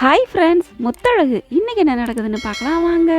Hi friends Muthazhagu. இன்றைக்கி என்ன நடக்குதுன்னு பார்க்கலாம். வாங்க.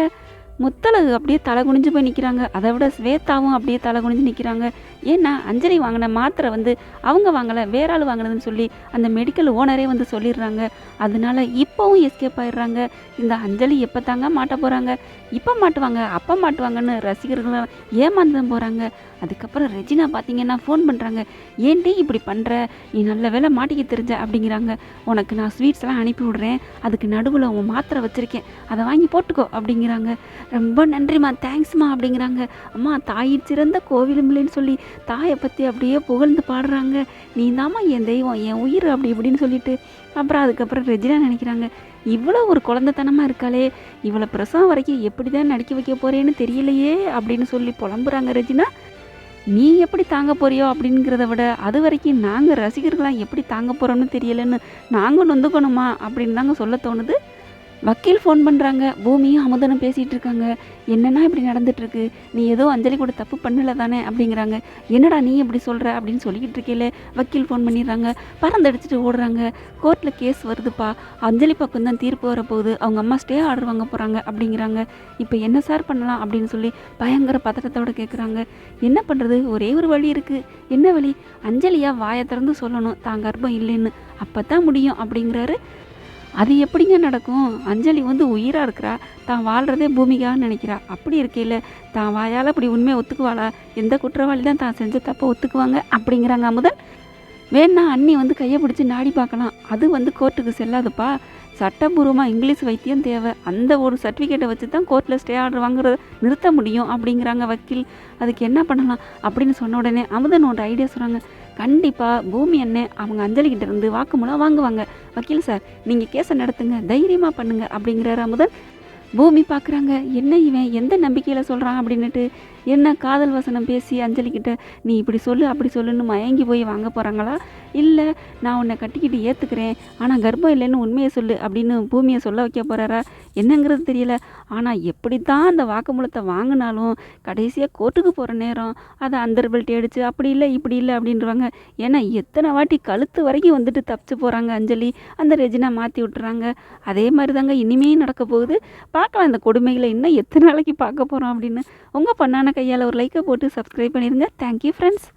முத்தழகு அப்படியே தலை குனிஞ்சு போய் நிற்கிறாங்க அதை விட ஸ்வேதாவும் அப்படியே தலை குனிஞ்சு நிற்கிறாங்க ஏன்னா அஞ்சலி வாங்கின மாத்திரை வந்து அவங்க வாங்கலை வேற ஆள் வாங்கினதுன்னு சொல்லி அந்த மெடிக்கல் ஓனரே வந்து சொல்லிடுறாங்க. அதனால இப்போவும் எஸ்கேப் ஆயிடுறாங்க. இந்த அஞ்சலி எப்போ தாங்க மாட்ட போகிறாங்க இப்போ மாட்டுவாங்க அப்போ மாட்டுவாங்கன்னு ரசிகர்கள் ஏமாந்து போகிறாங்க அதுக்கப்புறம் ரெஜினா பார்த்தீங்கன்னா ஃபோன் பண்ணுறாங்க ஏன்டி இப்படி பண்ணுற நீ நல்ல வேளை மாட்டிக்க தெரிஞ்ச அப்படிங்கிறாங்க. உனக்கு நான் ஸ்வீட்ஸ்லாம் அனுப்பி விடுறேன். அதுக்கு நடுவில் உன் மாத்திரை வச்சுருக்கேன். அதை வாங்கி போட்டுக்கோ அப்படிங்கிறாங்க. ரொம்ப நன்றிம்மா. தேங்க்ஸ்மா அப்படிங்கிறாங்க. அம்மா தாய் சிறந்த கோவிலுமில்லைன்னு சொல்லி தாயை பற்றி அப்படியே புகழ்ந்து பாடுறாங்க. நீ தாம்மா என் தெய்வம் என் உயிர் அப்படி இப்படின்னு சொல்லிட்டு அப்புறம் அதுக்கப்புறம் ரெஜினா நினைக்கிறாங்க. இவ்வளோ ஒரு குழந்தைத்தனமாக இருக்காளே. இவ்வளோ பிரசவம் வரைக்கும் எப்படி தான் நடிக்க வைக்க போகிறேன்னு தெரியலையே அப்படின்னு சொல்லி புலம்புறாங்க ரெஜினா. நீ எப்படி தாங்க போறியோ அப்படிங்கிறத விட அது வரைக்கும் நாங்கள் ரசிகர்களாக எப்படி தாங்க போகிறோம்னு தெரியலன்னு நாங்கள் நொந்துக்கணுமா அப்படின்னு தாங்க சொல்ல தோணுது. வக்கீல் ஃபோன் பண்ணுறாங்க பூமியும் அமுதனும் பேசிகிட்டு இருக்காங்க என்னன்னா இப்படி நடந்துட்டுருக்கு நீ ஏதோ அஞ்சலி கூட தப்பு பண்ணல தானே அப்படிங்கிறாங்க. என்னடா நீ இப்படி சொல்கிற அப்படின்னு சொல்லிக்கிட்டு இருக்கேல வக்கீல் ஃபோன் பண்ணிடுறாங்க. பறந்தடிச்சிட்டு ஓடுறாங்க. கோர்ட்டில் கேஸ் வருதுப்பா. அஞ்சலி பக்கம் தான் தீர்ப்பு வரப்போகுது. அவங்க அம்மா ஸ்டே ஆர்டர் வாங்க போகிறாங்க அப்படிங்கிறாங்க. இப்போ என்ன சார் பண்ணலாம் அப்படின்னு சொல்லி பயங்கர பதட்டத்தோடு கேட்குறாங்க என்ன பண்ணுறது ஒரே ஒரு வழி இருக்குது என்ன வழி? அஞ்சலியாக வாயை திறந்து சொல்லணும். தான் கர்ப்பம் இல்லைன்னு. அப்போ தான் முடியும் அப்படிங்கிறாரு அது எப்படிங்க நடக்கும்? அஞ்சலி வந்து உயிராக இருக்கிறா தான் வாழ்கிறதே பூமிக்காக நினைக்கிறா. அப்படி இருக்கையில் தான் வாயால் அப்படி உண்மையை ஒத்துக்குவாளா? எந்த குற்றவாளி தான் தான் செஞ்ச தப்பை ஒத்துக்குவாங்க? அப்படிங்கிறாங்க அமுதன் வேணா அண்ணி வந்து கையை பிடிச்சி நாடி பார்க்கலாம். அது வந்து கோர்ட்டுக்கு செல்லாதுப்பா. சட்டபூர்வமாக இங்கிலீஷ் வைத்தியம் தேவை. அந்த ஒரு சர்டிஃபிகேட்டை வச்சு தான் கோர்ட்டில் ஸ்டே ஆர்டர் வாங்குறத நிறுத்த முடியும் அப்படிங்கிறாங்க வக்கீல். அதுக்கு என்ன பண்ணலாம் அப்படின்னு சொன்ன உடனே அமுதன் ஒரு ஐடியா சொல்கிறாங்க கண்டிப்பாக பூமி அண்ணன் அவங்க அஞ்சலிக்கிட்ட இருந்து வாக்குமூலம் வாங்குவாங்க. வக்கீல் சார் நீங்கள் கேஸை நடத்துங்க தைரியமாக பண்ணுங்க அப்படிங்கிறாரு அமுதன் பூமி பார்க்குறாங்க. என்ன இவன்? எந்த நம்பிக்கையில் சொல்கிறான் அப்படின்னுட்டு என்ன காதல் வசனம் பேசி அஞ்சலிக்கிட்ட நீ இப்படி சொல்லு அப்படி சொல்லுன்னு மயங்கி போய் வாங்க போகிறாங்களா இல்லை நான் உன்னை கட்டிக்கிட்டு ஏற்றுக்கிறேன் ஆனால் கர்ப்பம் இல்லைன்னு உண்மையை சொல்லு அப்படின்னு பூமியை சொல்ல வைக்க போகிறாரா என்னங்கிறது தெரியல. ஆனால் எப்படி தான் அந்த வாக்குமூலத்தை வாங்கினாலும் கடைசியாக கோர்ட்டுக்கு போகிற நேரம் அதை அந்தர்பல்ட்டி பெல்ட் அடித்து அப்படி இல்லை இப்படி இல்லை அப்படின்றவாங்க. ஏன்னா எத்தனை வாட்டி கழுத்து வரைக்கும் வந்துட்டு தப்பிச்சு போகிறாங்க அஞ்சலி. அந்த ரெஜினா மாற்றி விட்டுறாங்க. அதே மாதிரி தாங்க இனிமே நடக்க போகுது. பார்க்கலாம். இந்த கொடுமைகளை இன்னும் எத்தனை நாளைக்கு பார்க்க போகிறோம் அப்படின்னு உங்கள் பண்ணான கையால் ஒரு லைக்கை போட்டு சப்ஸ்கிரைப் பண்ணிடுங்க தேங்க்யூ ஃப்ரெண்ட்ஸ்